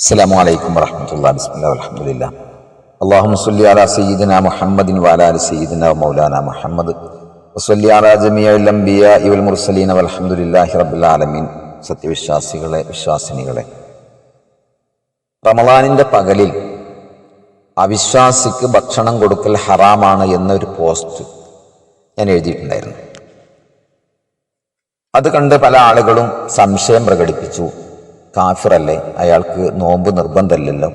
السلام عليكم ورحمة الله بسم الله والحمد لله اللهم صل على سيدنا محمد وعلى آل سيدنا ومولانا محمد وصلي على جميع الأنبياء والمرسلين والحمد لله رب العالمين സത്യവിശ്വാസികളെ വിശ്വാസിനികളെ റമദാനിന്റെ പകലിൽ അവിശ്വാസിക്ക് ഭക്ഷണം കൊടുക്കൽ ഹറാമാണ് എന്നൊരു പോസ്റ്റ് ഞാൻ എഴുതിയിട്ടുണ്ടായിരുന്നു അത് കണ്ട് പല ആളുകളും സംശയം പ്രകടിപ്പിച്ചു കാഫിറല്ലേ? അയാൾക്ക് നോമ്പ് നിർബന്ധമില്ലല്ലോ.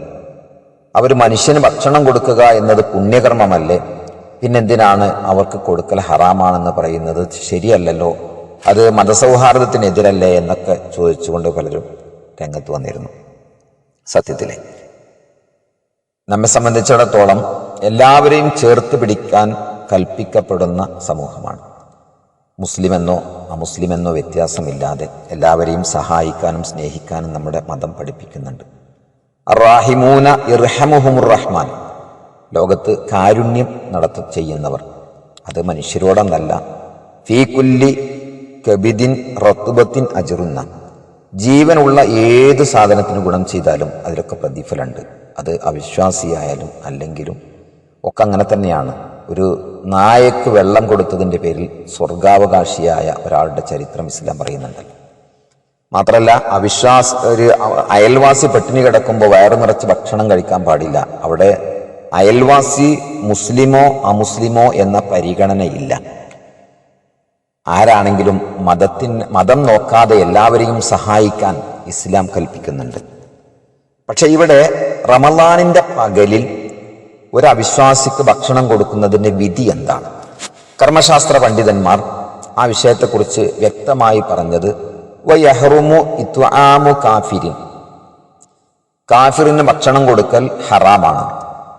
അവർ മനുഷ്യന് ഭക്ഷണം കൊടുക്കുക എന്നത് പുണ്യകർമ്മമല്ലേ? പിന്നെന്തിനാണ് അവർക്ക് കൊടുക്കൽ ഹറാമാണെന്ന് പറയുന്നത്? ശരിയല്ലല്ലോ. അത് മതസൗഹാർദ്ദത്തിനെതിരല്ലേ എന്നൊക്കെ ചോദിച്ചുകൊണ്ട് പലരും രംഗത്ത് വന്നിരുന്നു. സത്യത്തിലെ. നമ്മെ സംബന്ധിച്ചിടത്തോളം എല്ലാവരെയും ചേർത്ത് പിടിക്കാൻ കൽപ്പിക്കപ്പെടുന്ന സമൂഹമാണ്. മുസ്ലിമെന്നോ അമുസ്ലിമെന്നോ വ്യത്യാസമില്ലാതെ എല്ലാവരെയും സഹായിക്കാനും സ്നേഹിക്കാനും നമ്മുടെ മതം പഠിപ്പിക്കുന്നുണ്ട്. അറാഹിമൂന ഇർഹമുഹുമുർ റഹ്മാൻ. ലോകത്ത് കാരുണ്യം നടത്ത ചെയ്യുന്നവർ. അത് മനുഷ്യരോടൊന്നല്ല. ഫീ കുല്ലി കബിദിൻ റത്തുബത്തിൻ അജറുന്ന. ജീവനുള്ള ഏത് സാധനത്തിന് ഗുണം ചെയ്താലും അതിലൊക്കെ പ്രതിഫലമുണ്ട്. അത് അവിശ്വാസിയായാലും അല്ലെങ്കിലും ഒക്കെ അങ്ങനെ തന്നെയാണ്. ഒരു നായക്ക് വെള്ളം കൊടുത്തതിന്റെ പേരിൽ സ്വർഗാവകാശിയായ ഒരാളുടെ ചരിത്രം ഇസ്ലാം പറയുന്നുണ്ടല്ലോ മാത്രമല്ല അവിശ്വാസ ഒരു അയൽവാസി പട്ടിണി കിടക്കുമ്പോൾ വയറ് നിറച്ച് ഭക്ഷണം കഴിക്കാൻ പാടില്ല. അവിടെ അയൽവാസി മുസ്ലിമോ അമുസ്ലിമോ എന്ന പരിഗണനയില്ല. ആരാണെങ്കിലും മതത്തിന് മതം നോക്കാതെ എല്ലാവരെയും സഹായിക്കാൻ ഇസ്ലാം കൽപ്പിക്കുന്നുണ്ട്. പക്ഷെ ഇവിടെ റമലാനിന്റെ പകലിൽ ഒരു അവിശ്വാസിക്ക് ഭക്ഷണം കൊടുക്കുന്നതിന്റെ വിധി എന്താണ്? കർമ്മശാസ്ത്ര പണ്ഡിതന്മാർ ആ വിഷയത്തെക്കുറിച്ച് വ്യക്തമായി പറഞ്ഞത് വയഹറുമു ഇത്വാമു കാഫിരിൻ. കാഫിറിന് ഭക്ഷണം കൊടുക്കൽ ഹറാമാണ്.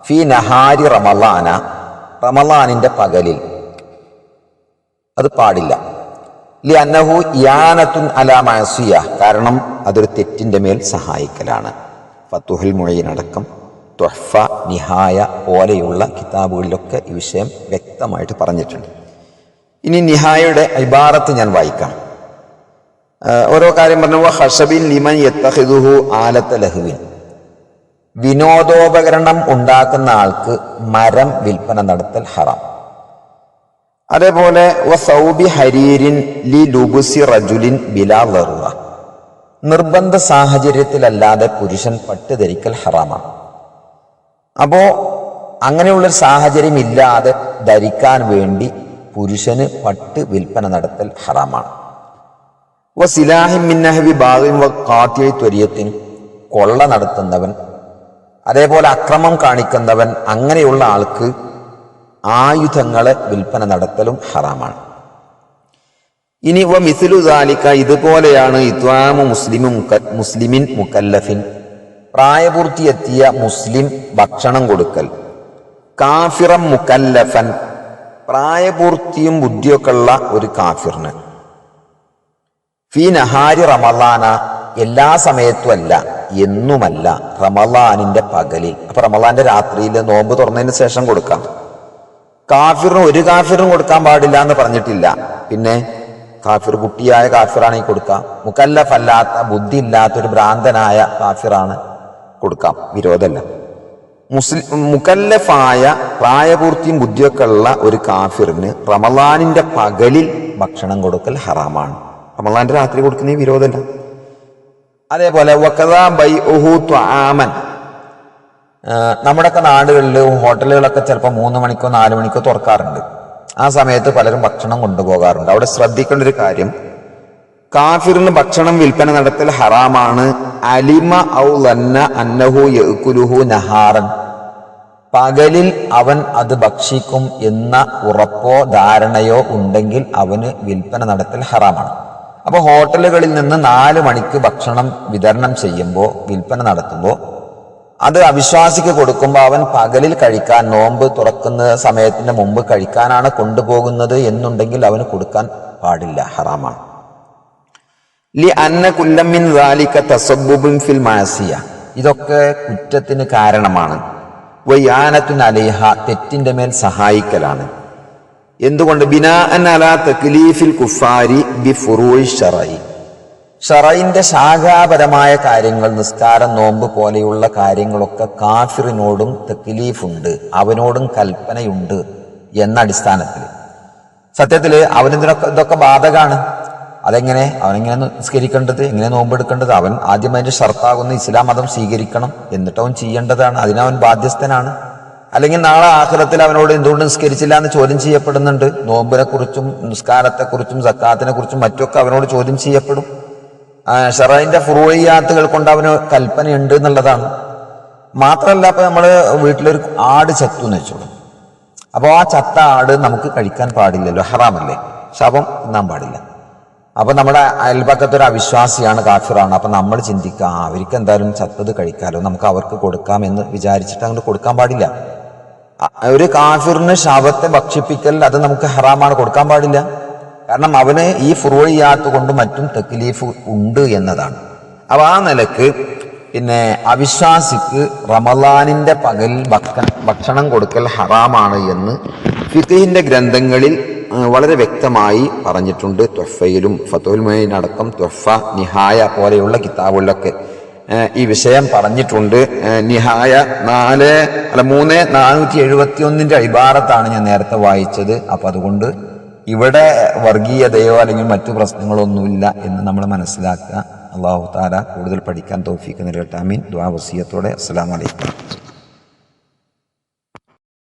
ഫി നഹാരി റമലാന റമലാനിന്റെ പകലിൽ. അത് പാടില്ല. ലി അന്നഹു യാനത്തുൻ അല മഅസിയ കാരണം അതൊരു തെറ്റിന്റെ മേൽ സഹായിക്കലാണ്. ഫത്തുഹൽ മുഴയിനടക്കം ത്വഹ്ഫ നിഹായ പോലെയുള്ള കിതാബുകളിലൊക്കെ ഈ വിഷയം വ്യക്തമായിട്ട് പറഞ്ഞിട്ടുണ്ട്. ഇനി നിഹായയുടെ ഇബാറത്ത് ഞാൻ വായിക്കാം. ഓരോ കാര്യം പറഞ്ഞു ഹഷബിൻ ലിമൻ യത്തഹിദുഹു ആലത്ത ലഹുവിൻ. വിനോദോപകരണം ഉണ്ടാക്കുന്ന ആൾക്ക് മരം വിൽപ്പന നടത്തൽ ഹറാം. അതേപോലെ സൗബി ഹരീരിൻ ലി ലുബുസി റജുലിൻ ബിലാ നിർബന്ധ സാഹചര്യത്തിലല്ലാതെ പുരുഷൻ പട്ട് ധരിക്കൽ ഹറാമാണ്. അപ്പോ അങ്ങനെയുള്ളൊരു സാഹചര്യം ഇല്ലാതെ ധരിക്കാൻ വേണ്ടി പുരുഷന് പട്ട് വിൽപ്പന നടത്തൽ ഹറാമാണ്. വ സിലാഹിം മിന്നഹബി ബാഗിൻ വ കാത്തിയ ത്വരിയത്തിൻ കൊള്ള നടത്തുന്നവൻ അതേപോലെ അക്രമം കാണിക്കുന്നവൻ അങ്ങനെയുള്ള ആൾക്ക് ആയുധങ്ങളെ വിൽപ്പന നടത്തലും ഹറാമാണ്. ഇനി വ മിസിലു ദാലിക്ക ഇതുപോലെയാണ് ഇത്വാമു മുസ്ലിമും മുസ്ലിമിൻ മുക്കല്ലഫിൻ പ്രായപൂർത്തിയെത്തിയ മുസ്ലിം ഭക്ഷണം കൊടുക്കൽ. കാഫിറം മുക്കല്ലഫൻ പ്രായപൂർത്തിയും ബുദ്ധിയൊക്കെ ഉള്ള ഒരു കാഫിറിന്. ഫി നഹാരി റമലാന എല്ലാ സമയത്തും അല്ല എന്നുമല്ല റമലാനിന്റെ പകലിൽ. അപ്പൊ റമലാന്റെ രാത്രിയിൽ നോമ്പ് തുറന്നതിന് ശേഷം കൊടുക്കാം. കാഫിറിന് ഒരു കാഫിറിനും കൊടുക്കാൻ പാടില്ല എന്ന് പറഞ്ഞിട്ടില്ല. പിന്നെ കാഫിർ കുട്ടിയായ കാഫിറാണെങ്കിൽ കൊടുക്കാം. മുക്കല്ലഫല്ലാത്ത ബുദ്ധി ഇല്ലാത്ത ഒരു ഭ്രാന്തനായ കാഫിറാണ് കൊടുക്കാം വിരോധമല്ല. മുസ്ലിം മുക്കല്ലഫായ പ്രായപൂർത്തിയും ബുദ്ധിയൊക്കെ ഉള്ള ഒരു കാഫിറിന് റമലാനിന്റെ പകലിൽ ഭക്ഷണം കൊടുക്കൽ ഹറാമാണ്. റമലാന്റെ രാത്രി കൊടുക്കുന്ന വിരോധമല്ല. അതേപോലെ ത്വാമൻ. നമ്മുടെയൊക്കെ നാടുകളിൽ ഹോട്ടലുകളൊക്കെ ചിലപ്പോൾ മൂന്ന് മണിക്കോ നാല് മണിക്കോ തുറക്കാറുണ്ട്. ആ സമയത്ത് പലരും ഭക്ഷണം കൊണ്ടുപോകാറുണ്ട്. അവിടെ ശ്രദ്ധിക്കേണ്ട ഒരു കാര്യം കാഫിറിന് ഭക്ഷണം വിൽപ്പന നടത്തൽ ഹറാമാണ്. അലിമ ഔ ലന്ന അന്നഹു യുലുഹു നഹാറൻ. പകലിൽ അവൻ അത് ഭക്ഷിക്കും എന്ന ഉറപ്പോ ധാരണയോ ഉണ്ടെങ്കിൽ അവന് വിൽപ്പന നടത്തൽ ഹറാമാണ്. അപ്പോൾ ഹോട്ടലുകളിൽ നിന്ന് നാല് മണിക്ക് ഭക്ഷണം വിതരണം ചെയ്യുമ്പോൾ വിൽപ്പന നടത്തുമ്പോൾ അത് അവിശ്വാസിക്ക് കൊടുക്കുമ്പോൾ അവൻ പകലിൽ കഴിക്കാൻ നോമ്പ് തുറക്കുന്ന സമയത്തിന് മുമ്പ് കഴിക്കാനാണ് കൊണ്ടുപോകുന്നത് എന്നുണ്ടെങ്കിൽ അവന് കൊടുക്കാൻ പാടില്ല ഹറാമാണ്. ഫിൽ മാസിയ. ഇതൊക്കെ കുറ്റത്തിന് കാരണമാണ്. വയ്യാനത്തുൻ അലേഹ തെറ്റിന്റെ മേൽ സഹായിക്കലാണ്. എന്തുകൊണ്ട്? തക്ലീഫിൽ കുഫാരി ബി ഷറയിന്റെ ശാഖാപരമായ കാര്യങ്ങൾ നിസ്കാരം നോമ്പ് പോലെയുള്ള കാര്യങ്ങളൊക്കെ കാഫിറിനോടും തെക്കിലീഫുണ്ട് അവനോടും കൽപ്പനയുണ്ട് എന്ന അടിസ്ഥാനത്തിൽ. സത്യത്തിൽ അവന് ഇതൊക്കെ ബാധകാണ്. അതെങ്ങനെ? അവനെങ്ങനെ നിസ്കരിക്കേണ്ടത്? എങ്ങനെ നോമ്പെടുക്കേണ്ടത്? അവൻ ആദ്യം അതിന്റെ ഷർത്താകുന്ന. ഇസ്ലാം മതം സ്വീകരിക്കണം എന്നിട്ട് അവൻ ചെയ്യേണ്ടതാണ്. അതിനവൻ ബാധ്യസ്ഥനാണ്. അല്ലെങ്കിൽ നാളെ ആഹ്ലത്തിൽ അവനോട് എന്തുകൊണ്ട് നിസ്കരിച്ചില്ല എന്ന് ചോദ്യം ചെയ്യപ്പെടുന്നുണ്ട്. നോമ്പിനെക്കുറിച്ചും നിസ്കാരത്തെക്കുറിച്ചും സക്കാത്തിനെ കുറിച്ചും മറ്റൊക്കെ അവനോട് ചോദ്യം ചെയ്യപ്പെടും. ഷെറൈന്റെ ഫുറുവയ്യാത്തുകൾ കൊണ്ട് അവന് കൽപ്പനയുണ്ട് എന്നുള്ളതാണ്. മാത്രമല്ല അപ്പോൾ നമ്മൾ വീട്ടിലൊരു ആട് ചത്തു എന്ന് വെച്ചോളൂ. അപ്പോൾ ആ ചത്ത ആട് നമുക്ക് കഴിക്കാൻ പാടില്ലല്ലോ. ഹറാമല്ലേ? ശവം തിന്നാൻ പാടില്ല. അപ്പൊ നമ്മുടെ അയൽപക്കത്തൊരു അവിശ്വാസിയാണ് കാഫിറാണ്. അപ്പൊ നമ്മൾ ചിന്തിക്കുക "ആ, അവർക്ക് എന്തായാലും ചത്തത് കഴിക്കാലോ? നമുക്ക് അവർക്ക് കൊടുക്കാം എന്ന് വിചാരിച്ചിട്ട് അങ്ങോട്ട് കൊടുക്കാൻ പാടില്ല. ഒരു കാഫിറിന് ശവത്തെ ഭക്ഷിപ്പിക്കൽ അത് നമുക്ക് ഹറാമാണ് കൊടുക്കാൻ പാടില്ല. കാരണം അവന് ഈ ഫുറോയിയാത്ത് കൊണ്ട് മറ്റും തെക്കിലീഫ് ഉണ്ട് എന്നതാണ്. അപ്പൊ ആ നിലയ്ക്ക് പിന്നെ അവിശ്വാസിക്ക് റമലാനിന്റെ പകൽ ഭക്ഷണം കൊടുക്കൽ ഹറാമാണ് എന്ന് ഫിഖിന്റെ ഗ്രന്ഥങ്ങളിൽ വളരെ വ്യക്തമായി പറഞ്ഞിട്ടുണ്ട് ത്വഫയിലും ഫത്തുൽ മൊയിനടക്കം ത്വഫ നിഹായ പോലെയുള്ള കിതാബുകളിലൊക്കെ. ഈ വിഷയം പറഞ്ഞിട്ടുണ്ട്. നിഹായ നാല് അല്ല മൂന്ന് നാനൂറ്റി എഴുപത്തി ഒന്നിന്റെ അഭിഭാരത്താണ് ഞാൻ നേരത്തെ വായിച്ചത്. അപ്പോൾ അതുകൊണ്ട് ഇവിടെ വർഗീയതയോ അല്ലെങ്കിൽ മറ്റു പ്രശ്നങ്ങളൊന്നുമില്ല എന്ന് നമ്മൾ മനസ്സിലാക്കുക. അള്ളാഹു താല കൂടുതൽ പഠിക്കാൻ തോഫിക്ക് നിരട്ടാമീൻ ദ്വാ വസീയത്തോടെ. അസ്സലാമലൈക്കും